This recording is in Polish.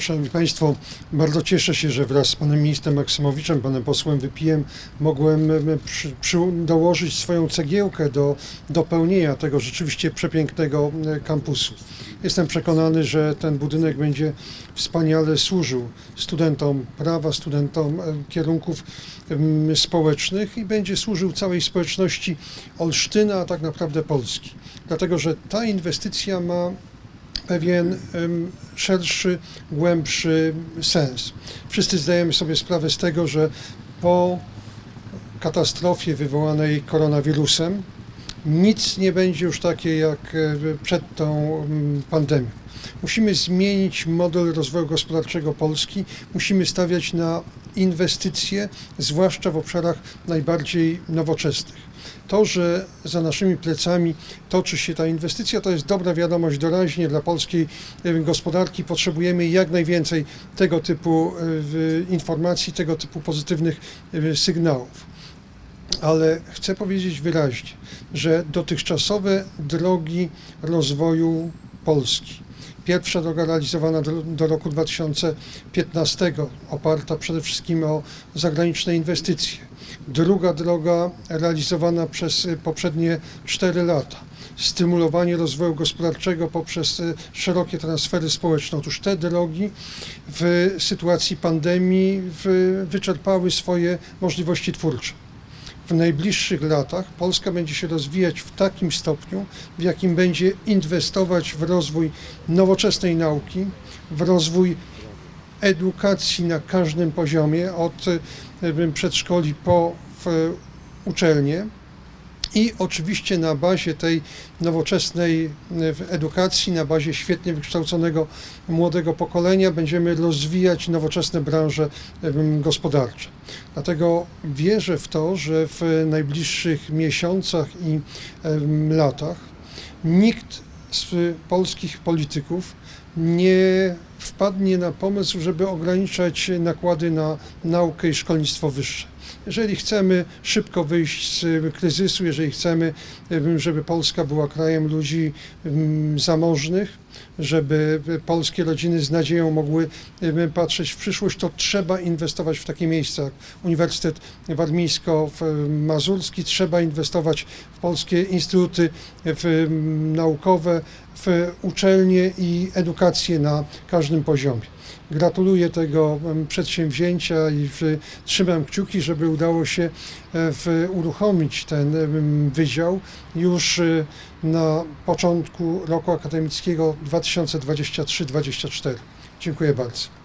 Szanowni Państwo, bardzo cieszę się, że wraz z panem ministrem Maksymowiczem, panem posłem Wypijem, mogłem em, przy, przy, dołożyć swoją cegiełkę do dopełnienia tego rzeczywiście przepięknego e, kampusu. Jestem przekonany, że ten budynek będzie wspaniale służył studentom prawa, studentom e, kierunków społecznych i będzie służył całej społeczności Olsztyna, a tak naprawdę Polski. Dlatego, że ta inwestycja ma pewien szerszy, głębszy sens. Wszyscy zdajemy sobie sprawę z tego, że po katastrofie wywołanej koronawirusem nic nie będzie już takie jak e, przed tą pandemią. Musimy zmienić model rozwoju gospodarczego Polski, musimy stawiać na inwestycje, zwłaszcza w obszarach najbardziej nowoczesnych. To, że za naszymi plecami toczy się ta inwestycja, to jest dobra wiadomość doraźnie dla polskiej gospodarki. Potrzebujemy jak najwięcej tego typu e, informacji, tego typu pozytywnych sygnałów. Ale chcę powiedzieć wyraźnie, że dotychczasowe drogi rozwoju Polski, pierwsza droga realizowana do, do roku 2015, oparta przede wszystkim o zagraniczne inwestycje, druga droga realizowana przez y, poprzednie 4 lata, stymulowanie rozwoju gospodarczego poprzez y, szerokie transfery społeczne. Otóż te drogi w sytuacji pandemii wyczerpały swoje możliwości twórcze w najbliższych latach Polska będzie się rozwijać w takim stopniu, w jakim będzie inwestować w rozwój nowoczesnej nauki, w rozwój edukacji na każdym poziomie, od e, przedszkoli po uczelnie. I oczywiście na bazie tej nowoczesnej e, edukacji, na bazie świetnie wykształconego młodego pokolenia będziemy rozwijać nowoczesne branże em, gospodarcze. Dlatego wierzę w to, że w najbliższych miesiącach i latach nikt z polskich polityków nie wpadnie na pomysł, żeby ograniczać nakłady na naukę i szkolnictwo wyższe. Jeżeli chcemy szybko wyjść z kryzysu, jeżeli chcemy, em, żeby Polska była krajem ludzi em, zamożnych, żeby polskie rodziny z nadzieją mogły patrzeć w przyszłość, to trzeba inwestować w takie miejsca jak Uniwersytet Warmińsko-Mazurski, trzeba inwestować w polskie instytuty naukowe, w uczelnie i edukację na każdym poziomie. Gratuluję tego przedsięwzięcia i trzymam kciuki, żeby udało się e, uruchomić ten wydział już e, na początku roku akademickiego 2023-2024. Dziękuję bardzo.